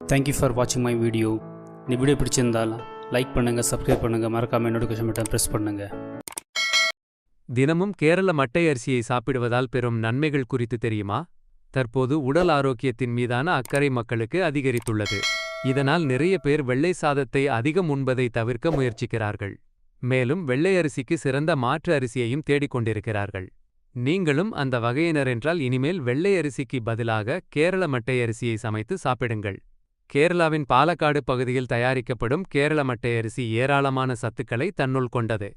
Thank you for வாட்சிங் my video இந்த video பிடிச்சிருந்தால் லைக் பண்ணுங்கள் சப்ஸ்கிரைப் பண்ணுங்கள் மறக்காமல் நோட்டிஃபிகேஷன் பட்டன் ப்ரெஸ் பண்ணுங்கள் தினமும் கேரள மட்டை அரிசியை சாப்பிடுவதால் பெறும் நன்மைகள் குறித்து தெரியுமா? தற்போது உடல் ஆரோக்கியத்தின் மீதான அக்கறை மக்களுக்கு அதிகரித்துள்ளது. இதனால் நிறைய பேர் வெள்ளை சாதத்தை அதிகம் உண்பதை தவிர்க்க முயற்சிக்கிறார்கள். மேலும் வெள்ளை அரிசிக்கு சிறந்த மாற்று அரிசியையும் தேடிக் கொண்டிருக்கிறார்கள். நீங்களும் அந்த வகையினர் என்றால் இனிமேல் வெள்ளை அரிசிக்கு பதிலாக கேரள மட்டை அரிசியை சமைத்து சாப்பிடுங்கள். கேரளாவின் பாலக்காடு பகுதியில் தயாரிக்கப்படும் கேரள மட்டை அரிசி ஏராளமான சத்துக்களை தன்னுள் கொண்டது.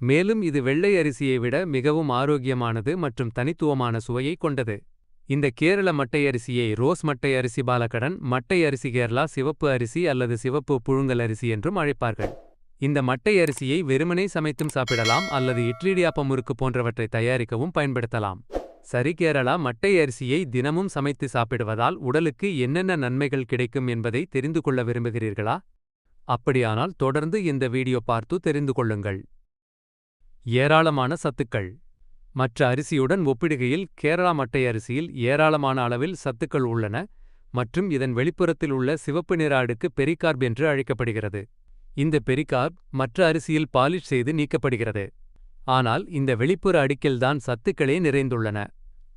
மேலும் இது வெள்ளை அரிசியை விட மிகவும் ஆரோக்கியமானது மற்றும் தனித்துவமான சுவையை கொண்டது. இந்த கேரள மட்டை அரிசியை ரோஸ் மட்டை அரிசி பாலக்கடன் மட்டை அரிசி கேரளா சிவப்பு அரிசி அல்லது சிவப்பு புழுங்கல் அரிசி என்றும் அழைப்பார்கள். இந்த மட்டை அரிசியை வெறுமனே சமைத்தும் சாப்பிடலாம் அல்லது இட்லிடியாப்பம் முறுக்கு போன்றவற்றை தயாரிக்கவும் பயன்படுத்தலாம். சரி கேரளா மட்டை அரிசியை தினமும் சமைத்து சாப்பிடுவதால் உடலுக்கு என்னென்ன நன்மைகள் கிடைக்கும் என்பதை தெரிந்து கொள்ள விரும்புகிறீர்களா? அப்படியானால் தொடர்ந்து இந்த வீடியோ பார்த்து தெரிந்து கொள்ளுங்கள். ஏராளமான சத்துக்கள். மற்ற அரிசியுடன் ஒப்பிடுகையில் கேரளா மட்டை அரிசியில் ஏராளமான அளவில் சத்துக்கள் உள்ளன மற்றும் இதன் வெளிப்புறத்தில் உள்ள சிவப்பு நிற அடுக்கு பெரிகார்ப் என்று அழைக்கப்படுகிறது. இந்த பெரிகார்ப் மற்ற அரிசியில் பாலிஷ் செய்து நீக்கப்படுகிறது. ஆனால் இந்த வெளிப்புற அடுக்கில்தான் சத்துக்களே நிறைந்துள்ளன.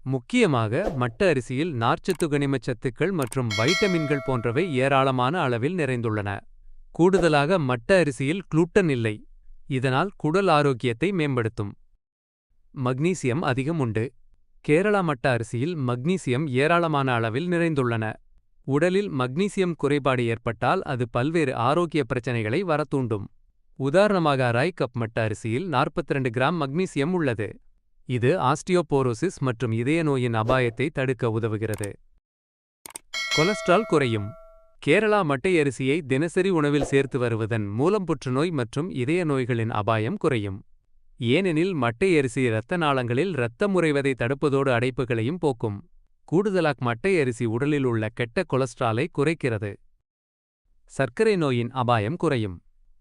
முக்கியமாக மட்ட அரிசியில் நார்ச்சத்து கனிமச் சத்துக்கள் மற்றும் வைட்டமின்கள் போன்றவை ஏராளமான அளவில் நிறைந்துள்ளன. கூடுதலாக மட்ட அரிசியில் க்ளூட்டன் இல்லை. இதனால் குடல் ஆரோக்கியத்தை மேம்படுத்தும். மக்னீசியம் அதிகம் உண்டு. கேரளா மட்ட அரிசியில் மக்னீசியம் ஏராளமான அளவில் நிறைந்துள்ளன. உடலில் மக்னீசியம் குறைபாடு ஏற்பட்டால் அது பல்வேறு ஆரோக்கிய பிரச்சனைகளை வரத்தூண்டும். உதாரணமாக ராய் கப் மட்ட அரிசியில் 42 கிராம் மக்னீசியம் உள்ளது. இது ஆஸ்டியோபோரோசிஸ் மற்றும் இதய நோயின் அபாயத்தை தடுக்க உதவுகிறது. கொலஸ்ட்ரால் குறையும். கேரளா மட்டை அரிசியை தினசரி உணவில் சேர்த்து வருவதன் மூலம் புற்றுநோய் மற்றும் இதய நோய்களின் அபாயம் குறையும். ஏனெனில் மட்டை அரிசி இரத்த நாளங்களில் இரத்தம் உறைவதை தடுப்பதோடு அடைப்புகளையும் போக்கும். கூடுதலாக் மட்டை அரிசி உடலில் உள்ள கெட்ட கொலஸ்ட்ராலை குறைக்கிறது. சர்க்கரை நோயின் அபாயம் குறையும்.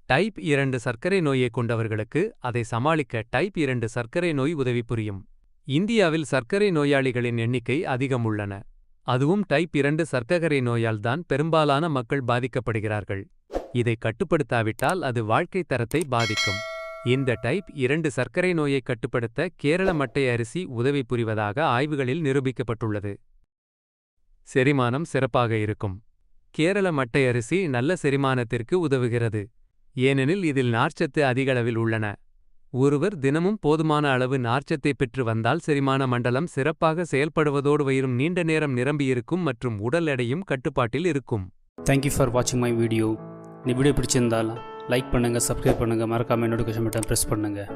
டைப் இரண்டு சர்க்கரை நோயை கொண்டவர்களுக்கு அதை சமாளிக்க டைப் இரண்டு சர்க்கரை நோய் உதவி புரியும். இந்தியாவில் சர்க்கரை நோயாளிகளின் எண்ணிக்கை அதிகம் உள்ளன. அதுவும் டைப் இரண்டு சர்க்கரை நோயால்தான் பெரும்பாலான மக்கள் பாதிக்கப்படுகிறார்கள். இதை கட்டுப்படுத்தாவிட்டால் அது வாழ்க்கைத் தரத்தை பாதிக்கும். இந்த டைப் இரண்டு சர்க்கரை நோயை கட்டுப்படுத்த கேரள மட்டை அரிசி உதவி புரிவதாக ஆய்வுகளில் நிரூபிக்கப்பட்டுள்ளது. செரிமானம் சிறப்பாக இருக்கும். கேரள மட்டை அரிசி நல்ல செரிமானத்திற்கு உதவுகிறது. ஏனெனில் இதில் நார்ச்சத்து அதிகளவில் உள்ளன. ஒருவர் தினமும் போதுமான அளவு நார்ச்சத்தை பெற்று வந்தால் செரிமான மண்டலம் சிறப்பாக செயல்படுவதோடு வயிறும் நீண்ட நேரம் நிரம்பியிருக்கும் மற்றும் உடல் எடையும் கட்டுப்பாட்டில் இருக்கும். தேங்க்யூ ஃபார் வாட்சிங் மை வீடியோ இந்த வீடியோ பிடிச்சிருந்தால் லைக் பண்ணுங்கள் சப்ஸ்கிரைப் பண்ணுங்கள் மறக்காமல் நோட்டிஃபிகேஷன் பட்டன் ப்ரெஸ் பண்ணுங்கள்